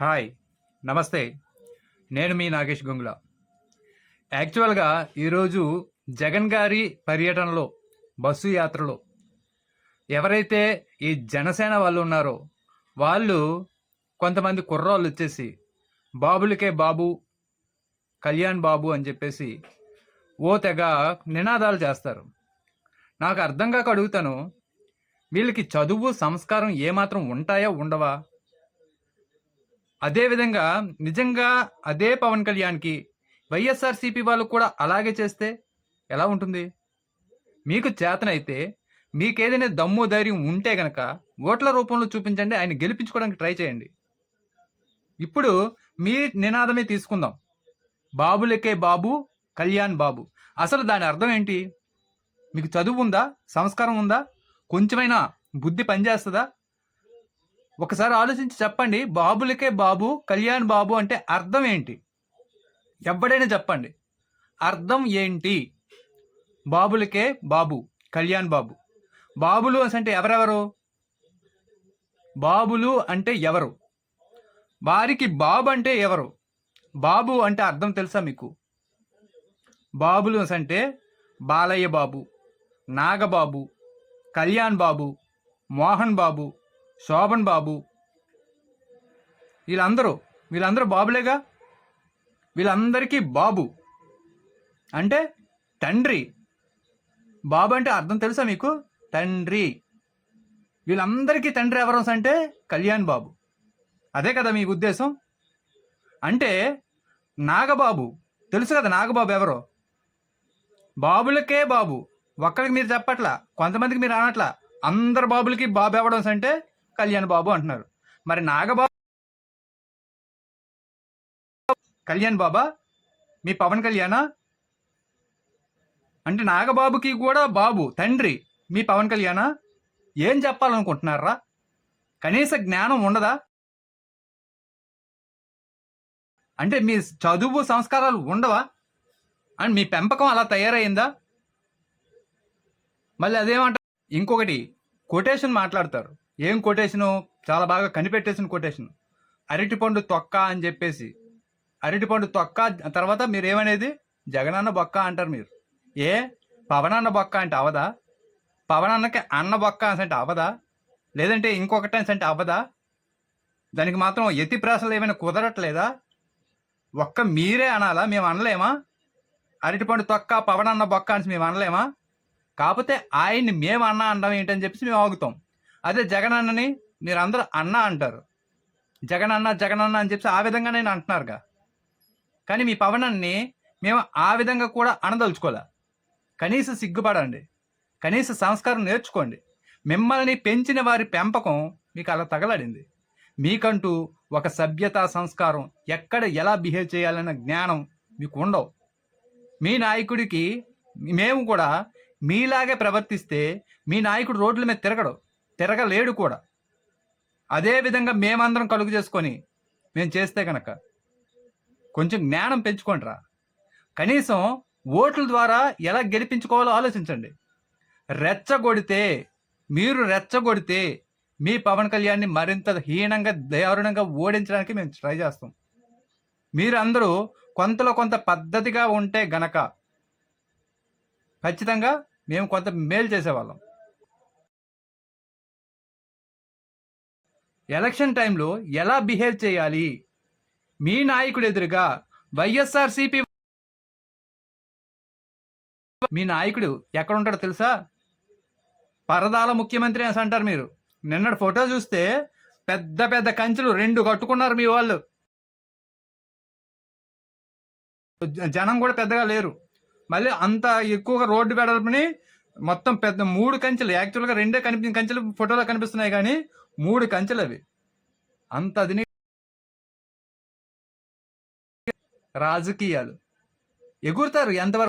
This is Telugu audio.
హాయ్ నమస్తే. నేను మీ నాగేష్ గంగుల. యాక్చువల్గా ఈరోజు జగన్ గారి పర్యటనలో బస్సు యాత్రలో ఎవరైతే ఈ జనసేన వాళ్ళు ఉన్నారో వాళ్ళు కొంతమంది కుర్రాళ్ళు వచ్చేసి బాబులకే బాబు కళ్యాణ్ బాబు అని చెప్పేసి ఓ తెగ నినాదాలు చేస్తారు. నాకు అర్థం కాక అడుగుతాను వీళ్ళకి చదువు సంస్కారం ఏమాత్రం ఉంటాయా ఉండవా? అదేవిధంగా నిజంగా అదే పవన్ కళ్యాణ్కి వైఎస్ఆర్సీపీ వాళ్ళు కూడా అలాగే చేస్తే ఎలా ఉంటుంది? మీకు చేతనైతే మీకేదైనా దమ్ము ధైర్యం ఉంటే గనక ఓట్ల రూపంలో చూపించండి ఆయన గెలిపించుకోవడానికి ట్రై చేయండి. ఇప్పుడు మీ నినాదమే తీసుకుందాం. బాబులకే బాబు కళ్యాణ్ బాబు. అసలు దాని అర్థం ఏంటి? మీకు చదువు ఉందా? సంస్కారం ఉందా? కొంచెమైనా బుద్ధి పనిచేస్తుందా? ఒకసారి ఆలోచించి చెప్పండి. బాబులకే బాబు కళ్యాణ్ బాబు అంటే అర్థం ఏంటి? ఎవడైనా చెప్పండి. అర్థం ఏంటి? బాబులకే బాబు కళ్యాణ్ బాబు. బాబులు అంటే ఎవరెవరు? బాబులు అంటే ఎవరు? వారికి బాబు అంటే ఎవరు? బాబు అంటే అర్థం తెలుసా మీకు? బాబులు అంటే బాలయ్య బాబు నాగబాబు కళ్యాణ్ బాబు మోహన్ బాబు శోభన్ బాబు. వీళ్ళందరూ వీళ్ళందరూ బాబులేగా? వీళ్ళందరికీ బాబు. అంటే తండ్రి. బాబు అంటే అర్థం తెలుసా మీకు? తండ్రి. వీళ్ళందరికీ తండ్రి ఎవరు అంటే కళ్యాణ్ బాబు. అదే కదా మీ ఉద్దేశం? అంటే నాగబాబు. తెలుసు కదా నాగబాబు ఎవరో? బాబులకే బాబు. ఒక్కరికి మీరు చెప్పట్లా కొంతమందికి మీరు అనట్లా. అందరు బాబులకి బాబు ఎవడం అంటే కళ్యాణ్ బాబు అంటున్నారు. మరి నాగబాబు కళ్యాణ్ బాబా మీ పవన్ కళ్యాణా? అంటే నాగబాబుకి కూడా బాబు తండ్రి మీ పవన్ కళ్యాణా? ఏం చెప్పాలనుకుంటున్నారా? కనీస జ్ఞానం ఉండదా? అంటే మీ చదువు సంస్కారాలు ఉండవా? అండ్ మీ పెంపకం అలా తయారైందా? మళ్ళీ అదేమంటారు? ఇంకొకటి కొటేషన్ మాట్లాడతారు. ఏం కొటేషను? చాలా బాగా కనిపెట్టేసిన కొటేషన్. అరటిపండు తొక్క అని చెప్పేసి. అరటిపండు తొక్క తర్వాత మీరు ఏమనేది జగనన్న బొక్క అంటారు మీరు. ఏ? పవనన్న బొక్క అంటే అవదా పవనన్నకి అన్న బొక్క అంటే అవదా లేదంటే ఇంకొకటి అంటే అవదా దానికి మాత్రం ఎత్తి ప్రాసలు ఏమైనా కుదరట్లేదా? ఒక్క మీరే అనాలా? మేము అనలేమా? అరటిపండు తొక్క పవనన్న బొక్క అని మేము అనలేమా? కాకపోతే ఆయన్ని మేము అన్న అనడం ఏంటని చెప్పేసి మేము ఆగుతాం. అదే జగన్ అన్నని మీరు అందరూ అన్న అంటారు. జగన్ అన్న జగన్ అన్న అని చెప్పి ఆ విధంగా నేను అంటున్నారుగా. కానీ మీ పవనాన్ని మేము ఆ విధంగా కూడా అనదలుచుకోలే. కనీస సిగ్గుపడండి. కనీస సంస్కారం నేర్చుకోండి. మిమ్మల్ని పెంచిన వారి పెంపకం మీకు అలా తగలడింది. మీకంటూ ఒక సభ్యత సంస్కారం ఎక్కడ ఎలా బిహేవ్ చేయాలన్న జ్ఞానం మీకు ఉండవు మీ నాయకుడికి మేము కూడా మీలాగే ప్రవర్తిస్తే మీ నాయకుడు రోడ్ల మీద తిరగడు. తిరగలేడు కూడా. అదే విధంగా మేమందరం కలుగు చేసుకొని మేము చేస్తే కనుక కొంచెం జ్ఞానం పెంచుకోండిరా. కనీసం ఓట్ల ద్వారా ఎలా గెలిపించుకోవాలో ఆలోచించండి. రెచ్చగొడితే మీరు రెచ్చగొడితే మీ పవన్ కళ్యాణ్ని మరింత హీనంగా దారుణంగా ఓడించడానికి మేము ట్రై చేస్తాం. మీరు అందరూ కొంతలో కొంత పద్ధతిగా ఉంటే గనక ఖచ్చితంగా మేము కొంత మేలు చేసేవాళ్ళం. ఎలక్షన్ టైంలో ఎలా బిహేవ్ చేయాలి? మీ నాయకుడు ఎదురుగా వైఎస్ఆర్సీపీ మీ నాయకుడు ఎక్కడ ఉంటాడో తెలుసా? పరదాల ముఖ్యమంత్రి అని అంటారు మీరు. నిన్నటి ఫోటో చూస్తే పెద్ద పెద్ద కంచెలు రెండు కట్టుకున్నారు మీ వాళ్ళు. జనం కూడా పెద్దగా లేరు. మళ్ళీ అంత ఎక్కువగా రోడ్డు వెడల్పుని మొత్తం పెద్ద మూడు కంచెలు యాక్చువల్గా రెండే కనిపి కంచెలు ఫోటోలో కనిపిస్తున్నాయి కానీ మూడు కంచెలు అవి అంత అది రాజకీయాలు. ఎగురుతారు ఎంతవరకు